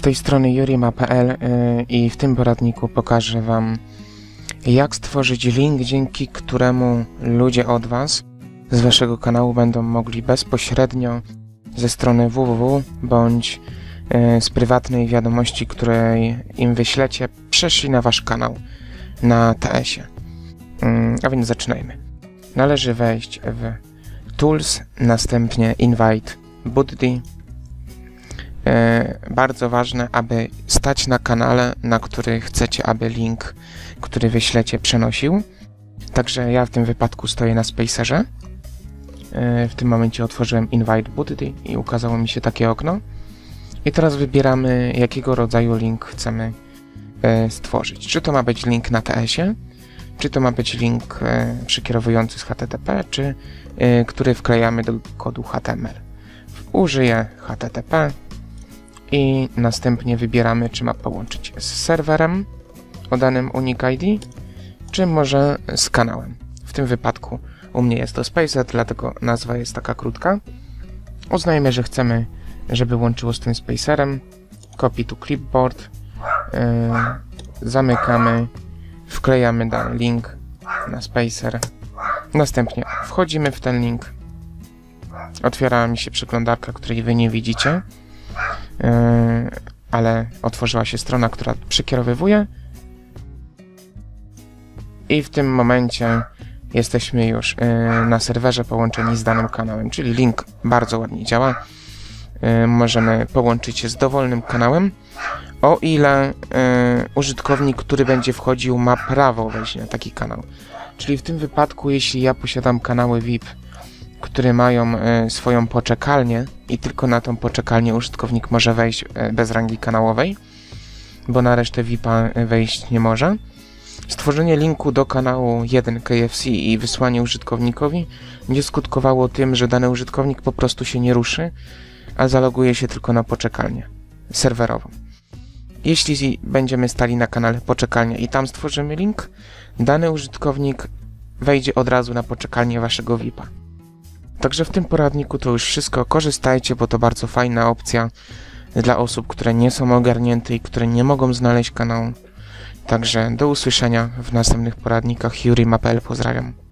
tej strony jurima.pl y, i w tym poradniku pokażę Wam, jak stworzyć link, dzięki któremu ludzie od Was z Waszego kanału będą mogli bezpośrednio ze strony www bądź y, z prywatnej wiadomości, której im wyślecie, przeszli na Wasz kanał na TS-ie. Mm, A więc zaczynajmy. Należy wejść w Tools, następnie Invite Buddy. E, bardzo ważne, aby stać na kanale, na który chcecie, aby link, który wyślecie, przenosił. Także ja w tym wypadku stoję na Spacerze. E, w tym momencie otworzyłem Invite Buddy i ukazało mi się takie okno. I teraz wybieramy, jakiego rodzaju link chcemy e, stworzyć. Czy to ma być link na TS-ie, czy to ma być link przekierowujący z HTTP, czy który wklejamy do kodu HTML. Użyję HTTP i następnie wybieramy, czy ma połączyć z serwerem o danym Unique ID, czy może z kanałem. W tym wypadku u mnie jest to Spacer, dlatego nazwa jest taka krótka. Uznajmy, że chcemy, żeby łączyło z tym Spacerem. Copy to clipboard. Yy, zamykamy wklejamy dany link na Spacer. Następnie wchodzimy w ten link. Otwiera mi się przeglądarka, której wy nie widzicie, ale otworzyła się strona, która przekierowywuje. I w tym momencie jesteśmy już yy, na serwerze połączeni z danym kanałem, czyli link bardzo ładnie działa. Yy, możemy połączyć się z dowolnym kanałem, o ile użytkownik, który będzie wchodził, ma prawo wejść na taki kanał. Czyli w tym wypadku, jeśli ja posiadam kanały VIP, które mają y, swoją poczekalnię i tylko na tą poczekalnię użytkownik może wejść y, bez rangi kanałowej, bo na resztę VIPa wejść nie może. Stworzenie linku do kanału 1 KFC i wysłanie użytkownikowi będzie skutkowało tym, że dany użytkownik po prostu się nie ruszy, a zaloguje się tylko na poczekalnię serwerową. Jeśli będziemy stali na kanale poczekalnia i tam stworzymy link, dany użytkownik wejdzie od razu na poczekalnię waszego VIP-a. Także w tym poradniku to już wszystko. Korzystajcie, bo to bardzo fajna opcja dla osób, które nie są ogarnięte i które nie mogą znaleźć kanału. Także do usłyszenia w następnych poradnikach. Juri Mapel, pozdrawiam.